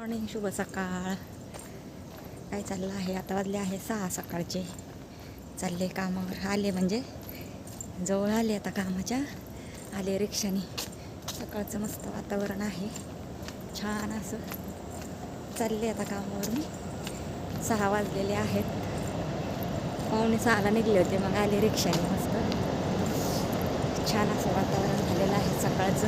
Morning शुभ सकाळ. काय चाललं आहे? आता वाजले आहे सहा सकाळचे. चालले कामावर. आले म्हणजे? जवळ आले आता कामाच्या. आले रिक्षाने. सकाळचं मस्त वातावरण आहे. छान असं. चालले आता कामावर मी. सहा वाजलेले आहेत. पाहुणे सहाला निघले होते मग आले रिक्षाने मस्त. छान असं वातावरण झालेलं आहे सकाळचं.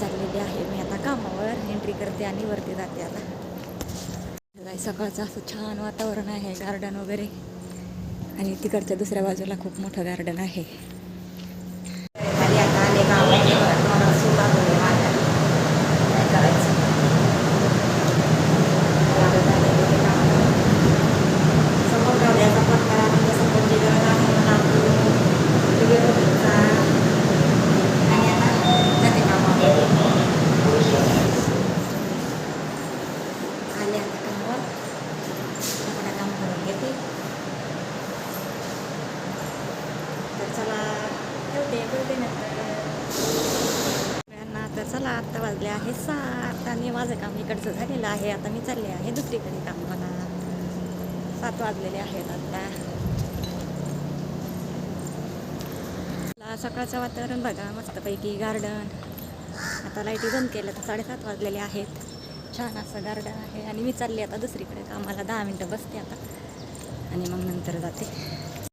चाललेली आहे मी कामावर एंट्री करते आणि वरती जाते आता. काय सकाळचं असं छान वातावरण आहे गार्डन वगैरे. आणि तिकडच्या दुसऱ्या बाजूला खूप मोठं गार्डन आहे खाली आता आले गावामध्ये मला सूट आलेली माझ्या. काय करायचं लागत आलेली ते कामाला. समोर गाड्याचा पत्ता आणि तसं कोणती गरज आहे मला व्हिडिओ बघितला. आणि आता जाते कामावर आले आता कामावर आता काम करून घेते तर चला ठेवते बोलते नंतर सगळ्यांना आता चला आत्ता वाजले आहे सात आणि माझं काम इकडचं झालेलं आहे. आता मी चालले आहे दुसरीकडे काम मला सात वाजलेले आहेत आता. सकाळचं वातावरण बघा मस्तपैकी गार्डन आता लाईटी बंद केल्या तर साडेसात वाजलेले आहेत. छान असं गार्डन आहे. आणि मी चालले आता दुसरीकडे कामाला. दहा मिनटं बसते आता. आणि मग नंतर जाते.